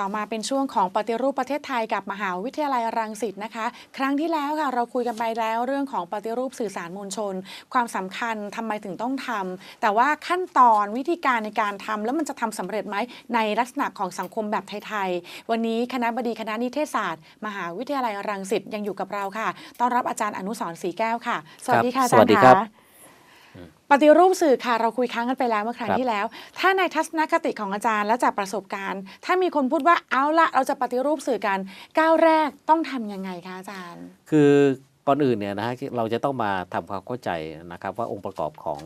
ต่อมาเป็นช่วงของปฏิรูปประเทศไทยกับมหาวิทยาลัยรังสิตนะคะ ครั้งที่แล้วค่ะเราคุยกันไปแล้วเรื่องของปฏิรูปสื่อสารมวลชน ความสำคัญทำไมถึงต้องทำแต่ว่าขั้นตอนวิธีการในการทำแล้วมันจะทำสำเร็จไหมในลักษณะของสังคมแบบไทยๆวันนี้คณะบดีคณะนิเทศศาสตร์ มหาวิทยาลัยรังสิตยังอยู่กับเราค่ะต้อนรับอาจารย์อนุสรศรีแก้วค่ะ สวัสดีค่ะอาจารสวัย์สดีครับะ ปฏิรูปสื่อค่ะเราคุยค้างกันไปแล้วเมื่อครั้งครับที่แล้ว ถ้าในทัศนคติของอาจารย์และจากประสบการณ์ ถ้ามีคนพูดว่าเอาละเราจะปฏิรูปสื่อกันก้าวแรกต้องทำยังไงคะอาจารย์ คือก่อนอื่นเนี่ยนะฮะเราจะต้องมาทำความเข้าใจนะครับว่าองค์ประกอบของ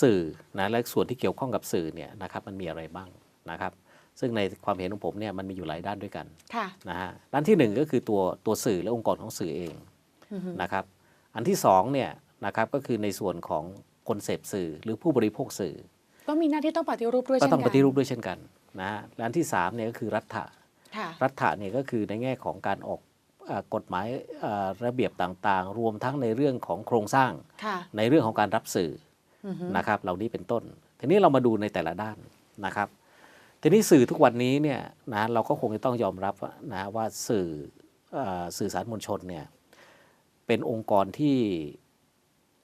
สื่อนะและส่วนที่เกี่ยวข้องกับสื่อเนี่ยนะครับมันมีอะไรบ้างนะครับซึ่งในความเห็นของผมเนี่ยมันมีอยู่หลายด้านด้วยกันค่ะนะฮะด้านที่หนึ่งก็คือตัวตัวสื่อและองค์กรของสื่อเองอือฮึนะครับอันที่สองเนี่ย นะครับก็คือในส่วนของคนเสพสื่อหรือผู้บริโภคสื่อ ก็มีหน้าที่ต้องปฏิรูปด้วยก็เช่นต้องกัปฏิรูปด้วยเช่นกันนะฮะและอันที่สามเนี่ยก็คือรัฐะค่ะรัฐะเนี่ยก็คือในแง่ของการออกเอ่อกฎหมายเอ่อระเบียบต่างๆ รวมทั้งในเรื่องของโครงสร้างค่ะในเรื่องของการรับสื่ออือฮึนะครับเหล่านี้เป็นต้น ทีนี้เรามาดูในแต่ละด้านนะครับ ทีนี้สื่อทุกวันนี้เนี่ยนะเราก็คงจะต้องยอมรับว่านะว่าสื่อเอ่อสื่อสารมวลชนเนี่ยเป็นองค์กรที่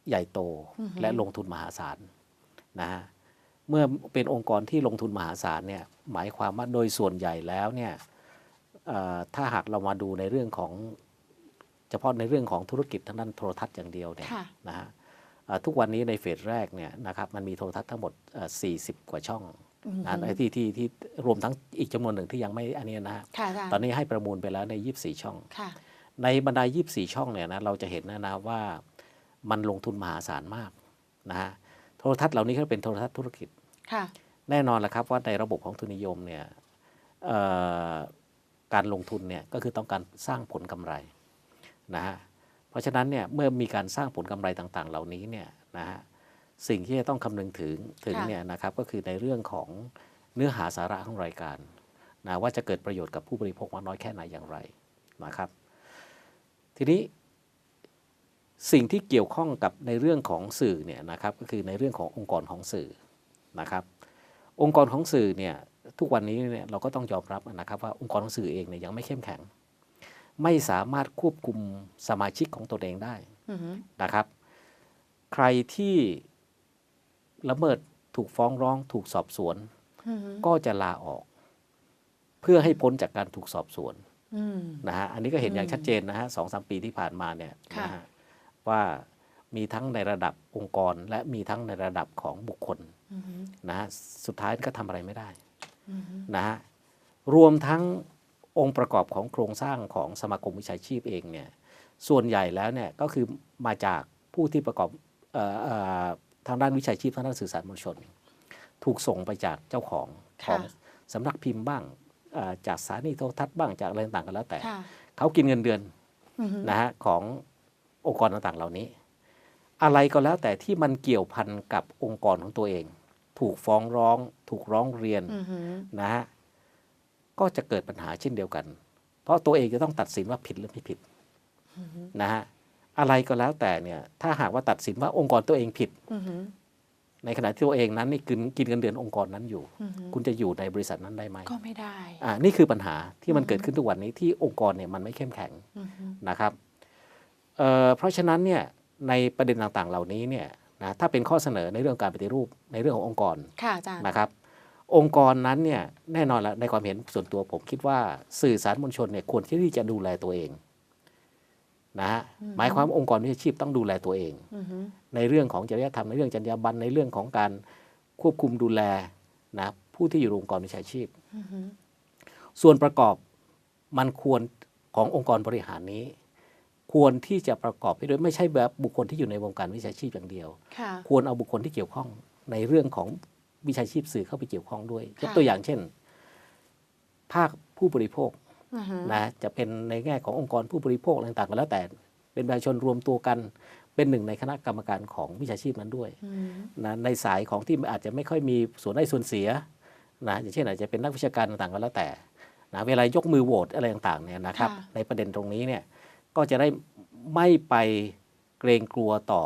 ใหญ่โตและลงทุนมหาศาลนะฮะเมื่อเป็นองค์กรที่ลงทุนมหาศาลเนี่ยหมายความว่าโดยส่วนใหญ่แล้วเนี่ยเอ่อถ้าหากเรามาดูในเรื่องของเฉพาะในเรื่องของธุรกิจทางด้านโทรทัศน์อย่างเดียวเนี่ยค่ะนะฮะเอ่อทุกวันนี้ในเฟสแรกเนี่ยนะครับมันมีโทรทัศน์ทั้งหมดเอ่อ40 กว่าช่องอือฮึนะไอ้ที่ที่ที่รวมทั้งอีกจำนวนหนึ่งที่ยังไม่อันนี้นะฮะค่ะอาจารย์ตอนนี้ให้ประมูลไปแล้วใน 24 ช่องค่ะในบรรดา 24 ช่องเนี่ยนะเราจะเห็นนะนะว่า มันลงทุนมหาศาลมากนะฮะโทรทัศน์เหล่านี้ก็เป็นโทรทัศน์ธุรกิจค่ะแน่นอนแหละครับว่าในระบบของทุนนิยมเนี่ยเอ่อการลงทุนเนี่ยก็คือต้องการสร้างผลกำไรนะฮะเพราะฉะนั้นเนี่ยเมื่อมีการสร้างผลกำไรต่างๆ เหล่านี้เนี่ยนะฮะสิ่งที่จะต้องคำนึงถึงถึงค่ะเนี่ยนะครับก็คือในเรื่องของเนื้อหาสาระของรายการนะว่าจะเกิดประโยชน์กับผู้บริโภคมากน้อยแค่ไหนอย่างไรนะครับ ทีนี้ สิ่งที่เกี่ยวข้องกับในเรื่องของสื่อเนี่ยนะครับก็คือในเรื่องขององค์กรของสื่อนะครับ องค์กรของสื่อเนี่ยทุกวันนี้เนี่ยเราก็ต้องยอมรับนะครับว่าองค์กรของสื่อเองเนี่ยยังไม่เข้มแข็ง ไม่สามารถควบคุมสมาชิกของตนเองได้นะครับ ใครที่ละเมิดถูกฟ้องร้อง ถูกสอบสวน ก็จะลาออก เพื่อให้พ้นจากการถูกสอบสวนนะฮะอันนี้ก็เห็นอย่างชัดเจนนะฮะสองสามปีที่ผ่านมาเนี่ยะนะฮะ ว่ามีทั้งในระดับองค์กร และมีทั้งในระดับของบุคคลอือฮึนะฮะสุดท้ายก็ทำอะไรไม่ได้อือฮึนะฮะรวมทั้งองค์ประกอบของโครงสร้างของสมาคมวิชาชีพเองเนี่ยส่วนใหญ่แล้วเนี่ยก็คือมาจากผู้ที่ประกอบเออเออทางด้านวิชาชีพทางด้านสื่อสารมวลชน ถูกส่งไปจากเจ้าของของสำนักพิมพ์บ้างเอ่อจากสถานีโทรทัศน์บ้างจากอะไรต่างๆกันแล้วแต่ค่ะเขากินเงินเดือนอือฮึนะฮะของ องค์กรต่างๆ เหล่านี้ อะไรก็แล้วแต่ที่มันเกี่ยวพันกับองค์กรของตัวเอง ถูกฟ้องร้อง ถูกร้องเรียนอือฮึนะฮะก็จะเกิดปัญหาเช่นเดียวกัน เพราะตัวเองจะต้องตัดสินว่าผิดหรือไม่ผิดนะฮะอะไรก็แล้วแต่เนี่ยถ้าหากว่าตัดสินว่าองค์กรตัวเองผิดอือฮึในขณะที่ตัวเองนั้นนี่กินกินเงินเดือนองค์กรนั้นอยู่อือฮึคุณจะอยู่ในบริษัทนั้นได้ไหมก็ไม่ได้อ่านี่คือปัญหาที่มันเกิดขึ้นทุกวันนี้ที่องค์กรเนี่ยมันไม่เข้มแข็งอือฮึนะครับ เอ่อเพราะฉะนั้นเนี่ยในประเด็นต่างๆ เหล่านี้เนี่ยนะถ้าเป็นข้อเสนอในเรื่องการปฏิรูปในเรื่องขององค์กรค่ะอาจารย์นะครับ องค์กรนั้นเนี่ยแน่นอนแล้วในความเห็นส่วนตัวผมคิดว่าสื่อสารมวลชนเนี่ยควรที่จะดูแลตัวเองนะฮะหมายความว่าองค์กรวิชาชีพต้องดูแลตัวเองอือฮึในเรื่องของจริยธรรมในเรื่องจรรยาบรรณในเรื่องของการควบคุมดูแลนะผู้ที่อยู่ในองค์กรวิชาชีพอือฮึส่วนประกอบมันควรขององค์กรบริหารนี้ ควรที่จะประกอบไปด้วยไม่ใช่แบบบุคคลที่อยู่ในวงการวิชาชีพอย่างเดียวค่ะควรเอาบุคคลที่เกี่ยวข้องในเรื่องของวิชาชีพสื่อเข้าไปเกี่ยวข้องด้วยค่ะยกตัวอย่างเช่น ภาคผู้บริโภคอือฮึนะจะเป็นในแง่ขององค์กรผู้บริโภคอะไรต่างๆก็แล้วแต่ เป็นประชาชนรวมตัวกันเป็นหนึ่งในคณะกรรมการของวิชาชีพนั้นด้วยอืมนะในสายของที่อาจจะไม่ค่อยมีส่วนได้ส่วนเสียนะอย่างเช่นอาจจะเป็นนักวิชาการต่างๆก็แล้วแต่นะเวลายกมือโหวตอะไรต่างๆเนี่ยนะครับค่ะในประเด็นตรงนี้เนี่ย ก็จะได้ไม่ไปเกรงกลัวต่อ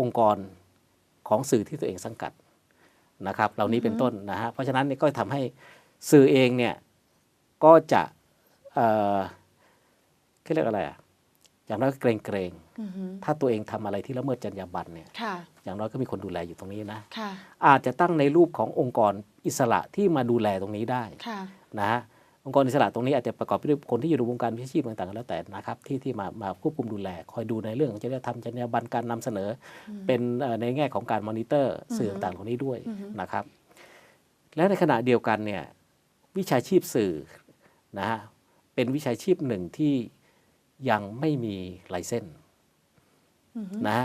องค์กรของสื่อที่ตัวเองสังกัดนะครับ เหล่านี้เป็นต้นนะฮะเพราะฉะนั้นเนี่ยก็ทำให้สื่อเองเนี่ยก็จะเอ่อเขาเรียกอะไรอะอย่างน้อยก็เกรงเกรงๆอือฮึถ้าตัวเองทำอะไรที่ละเมิดจรรยาบรรณเนี่ยค่ะอย่างน้อยก็มีคนดูแลอยู่ตรงนี้นะค่ะอาจจะตั้งในรูปขององค์กรอิสระที่มาดูแลตรงนี้ได้ค่ะนะฮะ องค์กรอิสระตรงนี้อาจจะประกอบไปด้วยคนที่อยู่ในวงการวิชาชีพต่างๆก็แล้วแต่นะครับที่ที่มามาควบคุมดูแล คอยดูในเรื่องของจริยธรรมจรรยาบรรณการนำเสนออเป็นเอ่อในแง่ของการมอนิเตอร์สื่อต่างๆตรงนี้ด้วยอือฮึนะครับ แล้วในขณะเดียวกันเนี่ยวิชาชีพสื่อนะฮะเป็นวิชาชีพหนึ่งที่ยังไม่มีไลเซนส์อือฮึนะ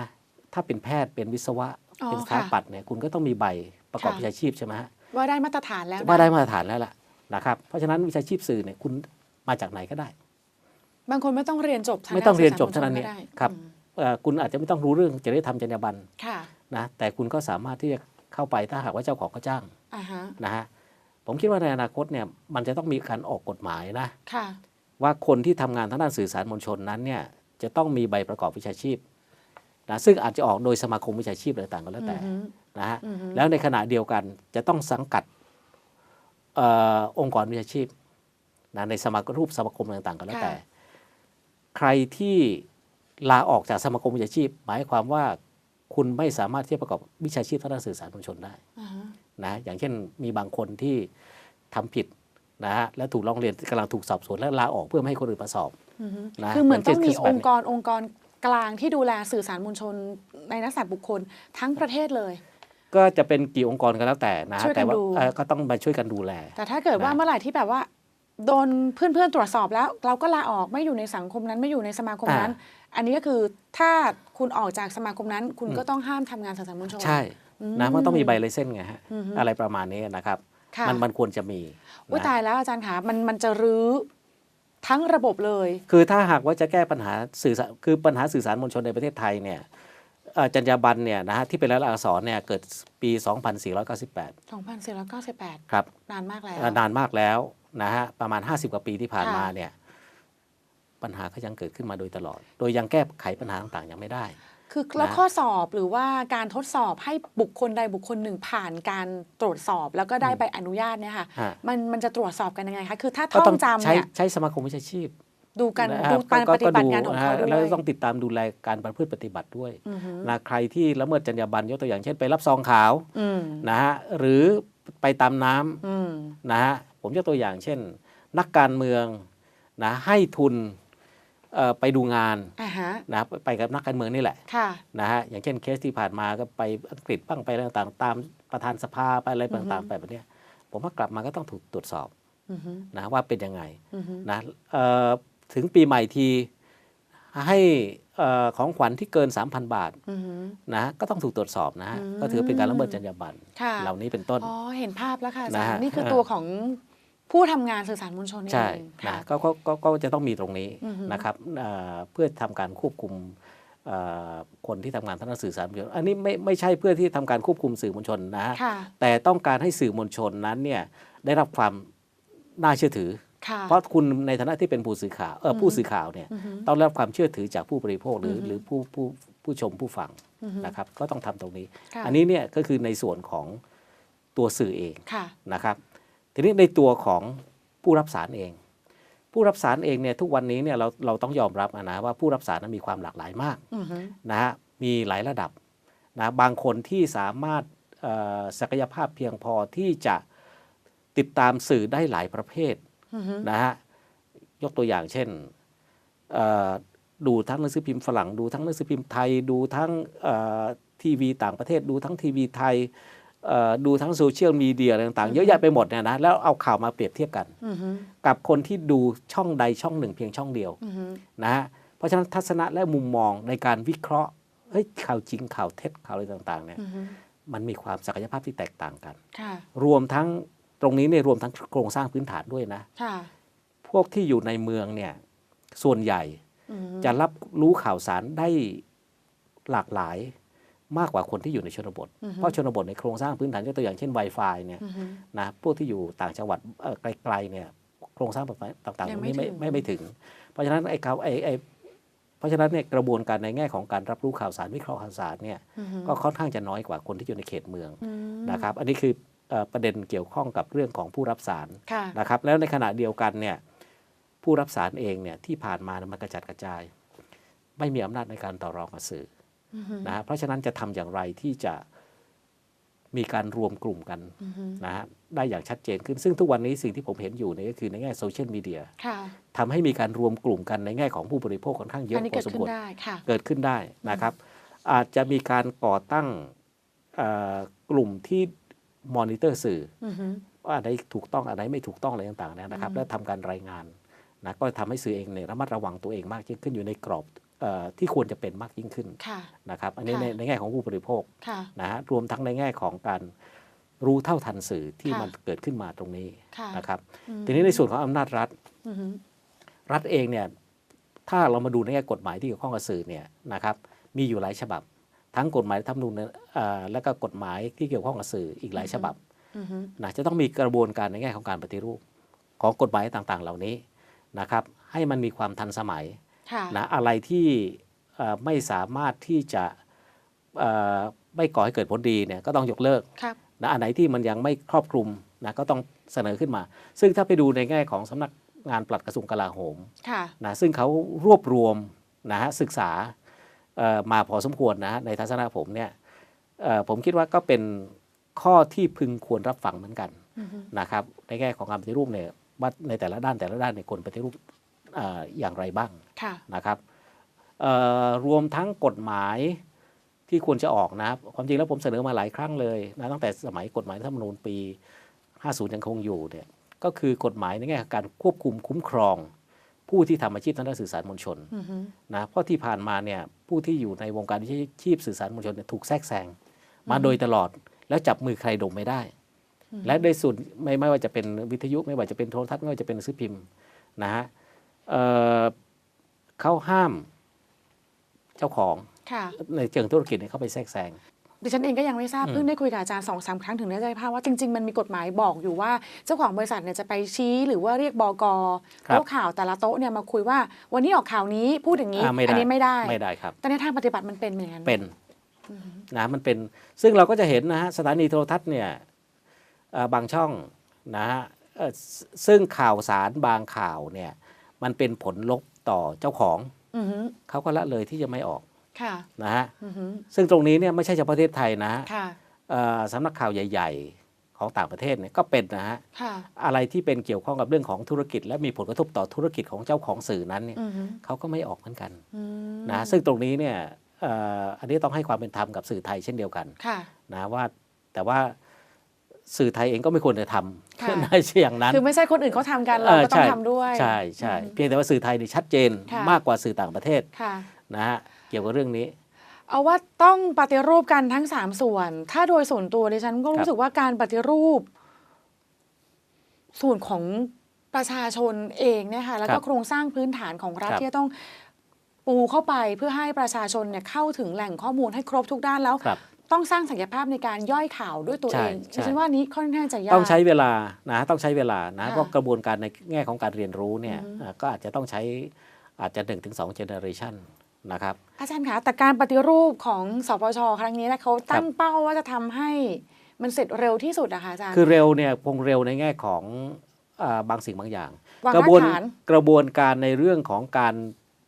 ถ้าเป็นแพทย์เป็นวิศวะอ๋อเป็นสถาค่ะปัตย์เนี่ยคุณก็ต้องมีใบประกอบค่ะวิชาชีพใช่ไหมฮะว่าได้มาตรฐานแล้วนะว่าได้มาตรฐานแล้วล่ะ นะครับเพราะฉะนั้นวิชาชีพสื่อเนี่ยคุณมาจากไหนก็ได้ บางคนไม่ต้องเรียนจบทางไม่ต้องเรียนจบด้เท่านั้นเนี่ยสื่อสารมวลชก็ได้ครับอืมเอ่อคุณอาจจะไม่ต้องรู้เรื่องจริยธรรมจรรยาบรรณค่ะนะแต่คุณก็สามารถที่จะเข้าไปถ้าหากว่าเจ้าของเขาจ้างอ่าฮะนะฮะผมคิดว่าในอนาคตเนี่ยมันจะต้องมีการออกกฎหมายนะค่ะว่าคนที่ทำงานทางด้านสื่อสารมวลชนนั้นเนี่ยจะต้องมีใบประกอบวิชาชีพนะซึ่งอาจจะออกโดยสมาคมวิชาชีพอะไรต่างๆก็แล้วแต่อือฮึนะฮะอือฮึแล้วในขณะเดียวกันจะต้องสังกัดเออองค์กรวิชาชีพนะในสมาคมรูปสมาคมต่างๆก็แล้วแต่ ใครที่ลาออกจากสมาคมวิชาชีพ หมายความว่าคุณไม่สามารถที่จะประกอบวิชาชีพทางด้านสื่อสารมวลชนได้อ่าฮะนะอย่างเช่นมีบางคนที่ทำผิดนะฮะและถูกร้องเรียนกำลังถูกสอบสวนและลาออกเพื่อไม่ให้คนอื่นมาสอบอือฮึนะคือเหมือนเหมือนต้องมีเช่นองค์กรองค์กรกลางที่ดูแลสื่อสารมวลชนในนักสัตว์บุคคลทั้งประเทศเลย ก็จะเป็นกี่องค์กรก็แล้วแต่นะฮะช่วยกันแต่ว่าดูเอ่อก็ต้องมาช่วยกันดูแล แต่ถ้าเกิดว่านะเมื่อไหร่ที่แบบว่าโดนเพื่อนๆตรวจสอบแล้ว เราก็ลาออกไม่อยู่ในสังคมนั้นไม่อยู่ในสมาคมนั้น อันนี้ก็คือถ้าคุณออกจากสมาคมนั้น คุณก็ต้องห้ามทำงานสื่อสารมวลชนใช่อืมนะมันต้องมีใบไลเซนส์ไงฮะอือฮึอะไรประมาณนี้นะครับค่ะมันมันควรจะมีอุ้ยนะตายแล้วอาจารย์คะมันมันจะรื้อทั้งระบบเลย คือถ้าหากว่าจะแก้ปัญหาสื่อสารคือปัญหาสื่อสารมวลชนในประเทศไทยเนี่ยเอ่อ จรรยาบรรณเนี่ยนะฮะที่เป็นรายลักษณ์อักษรเนี่ยเกิดปี 2498 2498 ครับ นานมากแล้วเอ่อนานมากแล้วนะฮะประมาณ 50 กว่าปีที่ผ่านค่ะมาเนี่ยปัญหาก็ยังเกิดขึ้นมาโดยตลอด โดยยังแก้ไขปัญหาต่างๆยังไม่ได้ คือแล้วนะข้อสอบหรือว่าการทดสอบให้บุคคลใดบุคคลหนึ่งผ่านการตรวจสอบแล้วก็ได้ใบอนุญาตเนี่ยค่ะฮะมันมันจะตรวจสอบกันยังไงคะคือถ้าก็ท่ต้อองงจำใช้เนี่ยใช้สมาคมวิชาชีพ ดูกันนะฮะดูการก็ปฏิบัติงานก็ของดูเขานะด้วแล้วยต้องติดตามดูแลการประพฤติปฏิบัติด้วยอือฮึนะใครที่ละเมิดจรรยาบรรณยกตัวอย่างเช่นไปรับซองขาวอืมนะฮะหรือไปตามน้ำอืมนะฮะผมยกตัวอย่างเช่น นักการเมืองนะให้ทุนเอ่อไปดูงานอ่าฮะนะไปไปกับนักการเมืองนี่แหละค่ะนะฮะอย่างเช่นเคสที่ผ่านมาก็ไปอังกฤษบ้างไปอะไรต่างๆ ตามประธานสภาไปอะไรอือฮึต่างๆไปแบบเนี้ยผมว่ากลับมาก็ต้องถูกตรวจสอบอือฮึนะว่าเป็นยังไงอือฮึนะเอ่อ ถึงปีใหม่ทีให้เอ่อของขวัญที่เกิน 3,000 บาทอือฮึนะก็ต้องถูกตรวจสอบนะฮะอืมก็ถือเป็นการละเมิดจรรยาบรรณค่ะเหล่านี้เป็นต้นอ๋อเห็นภาพแล้วค่ะอาจารนะย์ฮะนี่คือเออตัวของผู้ทำงานสื่อสารมวลชนนี่ใช่เองนะค่ะก็ก็ก็ก็จะต้องมีตรงนี้อือฮึนะครับเอ่อเพื่อทำการควบคุมเอ่อคนที่ทำงานทางด้านสื่อสารมวลชน อันนี้ไม่ไม่ใช่เพื่อที่ทำการควบคุมสื่อมวลชนนะฮะค่ะแต่ต้องการให้สื่อมวลชนนั้นเนี่ยได้รับความน่าเชื่อถือค่ะ เพราะคุณในฐานะที่เป็นผู้สื่อข่าวเออผู้สื่อข่าวเนี่ยอือฮึต้องได้รับความเชื่อถือจากผู้บริโภคหรืออือฮึหรือผู้ผู้ผู้ชมผู้ฟังอือฮึนะครับ ก็ต้องทำตรงนี้ค่ะอันนี้เนี่ยก็คือในส่วนของตัวสื่อเองค่ะนะครับ ทีนี้ในตัวของผู้รับสารเอง ผู้รับสารเองเนี่ยทุกวันนี้เนี่ยเราเราต้องยอมรับนะว่าผู้รับสารนั้นมีความหลากหลายมากอือฮึนะฮะมีหลายระดับนะบางคนที่สามารถเอ่อศักยภาพเพียงพอที่จะติดตามสื่อได้หลายประเภทอือฮึ นะฮะยกตัวอย่างเช่นเอ่อดูทั้งหนังสือพิมพ์ฝรั่งดูทั้งหนังสือพิมพ์ไทยดูทั้งเอ่อทีวีต่างประเทศดูทั้งทีวีไทยเอ่อดูทั้งโซเชียลมีเดียอะไรต่างๆ เยอะแยะไปหมดเนี่ยนะแล้วเอาข่าวมาเปรียบเทียบกันอือฮึกับคนที่ดูช่องใดช่องหนึ่งเพียงช่องเดียวอือฮึนะฮะเพราะฉะนั้นทัศนะและมุมมองในการวิเคราะห์เฮ้ยข่าวจริงข่าวเท็จข่าวอะไรต่างๆเนี่ยอือฮึมันมีความศักยภาพที่แตกต่างกันค่ะรวมทั้ง ตรงนี้เนี่ยรวมทั้งโครงสร้างพื้นฐานด้วยนะค่ะพวกที่อยู่ในเมืองเนี่ยส่วนใหญ่อือฮึจะรับรู้ข่าวสารได้หลากหลายมากกว่าคนที่อยู่ในชนบท เพราะชนบทในโครงสร้างพื้นฐานยกตัวอย่างเช่น Wi-Fi เนี่ยอือฮึนะพวกที่อยู่ต่างจังหวัดเอ่อไกลๆเนี่ยโครงสร้างต่างๆยัตงรงไม่นี้ไม่ถึงไม่ไม่ถึง เพราะฉะนั้นไอ้เขาไอ้ไอ้เพราะฉะนั้นเนี่ยกระบวนการในแง่ของการรับรู้ข่าวสารวิเคราะห์ข่าวสารเนี่ยอือฮึก็ค่อนข้างจะน้อยกว่าคนที่อยู่ในเขตเมืองอืมนะครับ อันนี้คือเอ่อ ประเด็นเกี่ยวข้องกับเรื่องของผู้รับสารค่ะนะครับแล้วในขณะเดียวกันเนี่ยผู้รับสารเองเนี่ยที่ผ่านมามันกระจัดกระจาย ไม่มีอำนาจในการต่อรองกับสื่ออือฮึนะฮะเพราะฉะนั้นจะทำอย่างไรที่จะมีการรวมกลุ่มกันอือฮึนะฮะได้อย่างชัดเจนขึ้น ซึ่งทุกวันนี้สิ่งที่ผมเห็นอยู่เนี่ยก็คือในแง่โซเชียลมีเดียค่ะทำให้มีการรวมกลุ่มกันในแง่ของผู้บริโภคค่อนข้างเยอัอะนนี้พเกิอดสมขึ้ควรนได้ค่ะเกิดขึ้นได้นะครับ อาจจะมีการก่อตั้งเอ่อกลุ่มที่ มอนิเตอร์สื่ออือฮึว่าอะไรถูกต้องอะไรไม่ถูกต้องอะไรต่างๆเนยนะครับอืมแล้วทำการรายงานนะก็ทำให้สื่อเองเนี่ยระมัดระวังตัวเองมากยิ่งขึ้นอยู่ในกรอบเออที่ควรจะเป็นมากยิ่งขึ้นค่ะนะครับ อันนี้ค่ะในในแง่ของผู้บริโภคค่ะนะฮะรวมทั้งในแง่ของการรู้เท่าทันสื่อที่ค่ะมันเกิดขึ้นมาตรงนี้ค่ะนะครับอืมทีนี้ในส่วนของอำนาจรัฐอือฮึรัฐเองเนี่ยถ้าเรามาดูในแง่กฎหมายที่เกี่ยวข้องกับสื่อเนี่ยนะครับมีอยู่หลายฉบับ ทั้งกฎหมายธรรมนูญเอ่อและก็กฎหมายที่เกี่ยวข้องกับสื่ออีกหลายฉบับอือฮึนะจะต้องมีกระบวนการในแง่ของการปฏิรูป ของกฎหมายต่างๆ เหล่านี้นะครับ ให้มันมีความทันสมัยค่ะนะอะไรที่เอ่อไม่สามารถที่จะเอ่อไม่ก่อให้เกิดผลดีเนี่ยก็ต้องยกเลิกครับนะอันไหนที่มันยังไม่ครอบคลุมนะก็ต้องเสนอขึ้นมา ซึ่งถ้าไปดูในแง่ของสำนักงานปลัดกระทรวงกลาโหมค่ะนะซึ่งเขารวบรวมนะฮะศึกษาเอ่อ มาพอสมควรนะฮะในทัศนะผมเนี่ยเอ่อผมคิดว่าก็เป็นข้อที่พึงควรรับฟังเหมือนกันอือฮึนะครับในแง่ของการปฏิรูปเนี่ยว่าในแต่ละด้านแต่ละด้านในยควรปฏิรูปเอ่ออย่างไรบ้างค่ะนะครับเอ่อรวมทั้งกฎหมายที่ควรจะออกนะครับความจริงแล้วผมเสนอมาหลายครั้งเลยนะตั้งแต่สมัยกฎหมายรัฐธรรมนูญปี 50 ยังคงอยู่เนี่ยก็คือกฎหมายในแง่ของการควบคุมคุ้มครอง ผู้ที่ทำอาชีพทางด้านสื่อสารมวลชนอือฮึนะเพราะที่ผ่านมาเนี่ยผู้ที่อยู่ในวงการวิชาชีพสื่อสารมวลชนเนี่ยถูกแทรกแซงมาโดยตลอดแล้วจับมือใครดมไม่ได้ และในส่วนไม่ไม่ว่าจะเป็นวิทยุไม่ว่าจะเป็นโทรทัศน์ไม่ว่าจะเป็นหนังสือพิมพ์นะฮะเอ่อเขาห้ามเจ้าของค่ะในเชิงธุรกิจเนี่ยเข้าไปแทรกแซง ดิฉันเองก็ยังไม่ทราบอืมเพิ่งได้คุยกับอาจารย์สองสามครั้งถึงได้ใจภาพว่าจริง ๆ มันมีกฎหมายบอกอยู่ว่าเจ้าของบริษัทเนี่ยจะไปชี้หรือว่าเรียกบกโต๊ะข่าวแต่ละโต๊ะเนี่ยมาคุยว่า วันนี้ออกข่าวนี้พูดอย่างนี้อ่าไม่ได้อันี้ไม่ได้ไม่ได้ครับ แต่ในทางปฏิบัติมันเป็นอย่างนั้นเป็นนะมันเป็นซึ่งเราก็จะเห็นนะฮะสถานีโทรทัศน์เนี่ยเอ่อบางช่องนะฮะเอ่อซซึ่งข่าวสารบางข่าวเนี่ยมันเป็นผลลบต่อเจ้าของอือฮึเขาก็ละเลยที่จะไม่ออกค่ะ นะฮะอือฮึซึ่งตรงนี้เนี่ยไม่ใช่เฉพาะประเทศไทยนะฮะค่ะเอ่อสำนักข่าวใหญ่ ๆ ของต่างประเทศเนี่ยก็เป็นนะฮะค่ะอะไรที่เป็นเกี่ยวข้องกับเรื่องของธุรกิจ และมีผลกระทบต่อธุรกิจของเจ้าของสื่อนั้นเนี่ยอือฮึเขาก็ไม่ออกเหมือนกันอืมนะซึ่งตรงนี้เนี่ยเอ่ออันนี้ต้องให้ความเป็นธรรมกับสื่อไทยเช่นเดียวกันค่ะนะว่าแต่ว่าสื่อไทยเองก็ไม่ควรจะทค่ะำได้เช่นอย่างนั้น คือไม่ใช่คนอื่นเขาทำกัน เราก็ต้องใช่ทำด้วย ใช่ใช่อืมเพียงแต่ว่าสื่อไทยนี่ชัดเจนค่ะมากกว่าสื่อต่างประเทศค่ะนะฮะ เกี่ยวกับเรื่องนี้ เอาว่าต้องปฏิรูปกันทั้งสามส่วน ถ้าโดยส่วนตัวดิฉันก็ครัรู้บสึกว่าการปฏิรูป ส่วนของประชาชนเองเนี่ยค่ะแล้วก็โครงสร้างพื้นฐานของรัฐที่จะต้องปูเข้าไปเพื่อให้ประชาชนเนี่ยเข้าถึงแหล่งข้อมูลให้ครบทุกด้านแล้วครับต้องสร้างศักยภาพในการย่อยข่าวด้วยตัวใช่เองใช่ดิฉันว่านี้ค่อนข้างจะยาก ต้องใช้เวลานะต้องใช้เวลานะค่ะเพราะกระบวนการในแง่ของการเรียนรู้เนี่ยอือฮึอ่าก็อาจจะต้องใช้อาจจะ1นถึงสองเจเนอเรชัน นะครับ อาจารย์คะแต่การปฏิรูปของสปชครั้งนี้นะเขาตั้งเป้าว่าจะทำให้มันเสร็จเร็วที่สุดอะค่ะอาจารย์คือเร็วเนี่ยคงเร็วในแง่ของอาบางสิ่งบางอย่างวางกระบวนรากฐานกระบวนการในเรื่องของการ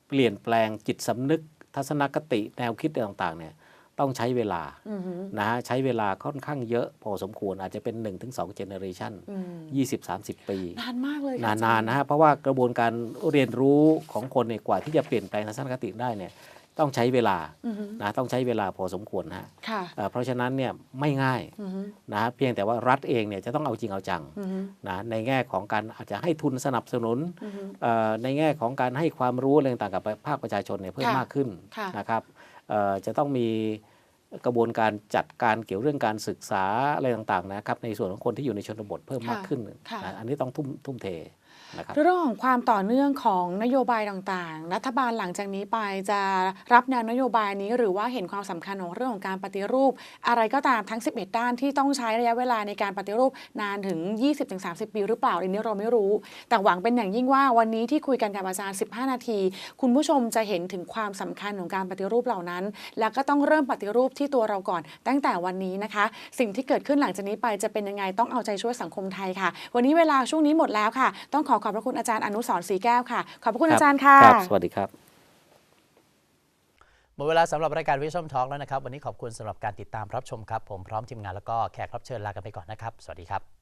เปลี่ยนแปลงจิตสำนึกทัศนคติแนวคิดต่างๆเนี่ย ต้องใช้เวลาอือฮึนะฮะใช้เวลาค่อนข้างเยอะพอสมควรอาจจะเป็น 1-2เจเนอเรชันอืม20-30 ปี นานมากเลยค่ะนานอจรๆย์นะฮะเพราะว่ากระบวนการเรียนรู้ของคนเนี่ยกว่าที่จะเปลี่ยนแปลงทัศนคติได้เนี่ยต้องใช้เวลาอือฮึนะต้องใช้เวลาพอสมควรนะฮะค่ะเอ่อเพราะฉะนั้นเนี่ยไม่ง่ายอือฮึนะฮะเพียงแต่ว่ารัฐเองเนี่ยจะต้องเอาจริงเอาจังอือฮึนะในแง่ของการอาจจะให้ทุนสนับสนุนอือฮึเอ่อในแง่ของการให้ความรู้อะไรต่างๆกับภาคประชาชนเนี่ยเพิ่มค่ะมากขึ้นค่ะนะครับเอ่อ จะต้องมีกระบวนการจัดการเกี่ยวเรื่องการศึกษาอะไรต่างๆนะครับในส่วนของคนที่อยู่ในชนบทเพิ่มมากขึ้นค่ะนะอันนี้ต้องทุ่มทุ่มเท นะครับเรื่องของความต่อเนื่องของนโยบายต่างๆ รัฐบาลหลังจากนี้ไปจะรับแนวนโยบายนี้หรือว่าเห็นความสำคัญของเรื่องของการปฏิรูป อะไรก็ตามทั้ง 11 ด้านที่ต้องใช้ระยะเวลาในการปฏิรูปนานถึง 20-30 ปีหรือเปล่าอันนี้เราไม่รู้ แต่หวังเป็นอย่างยิ่งว่าวันนี้ที่คุยกันกับอาจารย์ 15 นาที คุณผู้ชมจะเห็นถึงความสำคัญของการปฏิรูปเหล่านั้น แล้วก็ต้องเริ่มปฏิรูปที่ตัวเราก่อน ตั้งแต่วันนี้นะคะ สิ่งที่เกิดขึ้นหลังจากนี้ไปจะเป็นยังไงต้องเอาใจช่วยสังคมไทยค่ะ วันนี้เวลาช่วงนี้หมดแล้วค่ะ ต้องขอขอบพระคุณอาจารย์อนุสรณ์ศรีแก้วค่ะ ขอบพระคุณอาจารย์ค่ะครับสวัสดีครับหมดเวลาสำหรับรายการวิช o มทอ l k แล้วนะครับ วันนี้ขอบคุณสำหรับการติดตามรับชมครับ ผมพร้อมทีมงานแล้วก็แขกรับเชิญลากันไปก่อนนะครับ สวัสดีครับ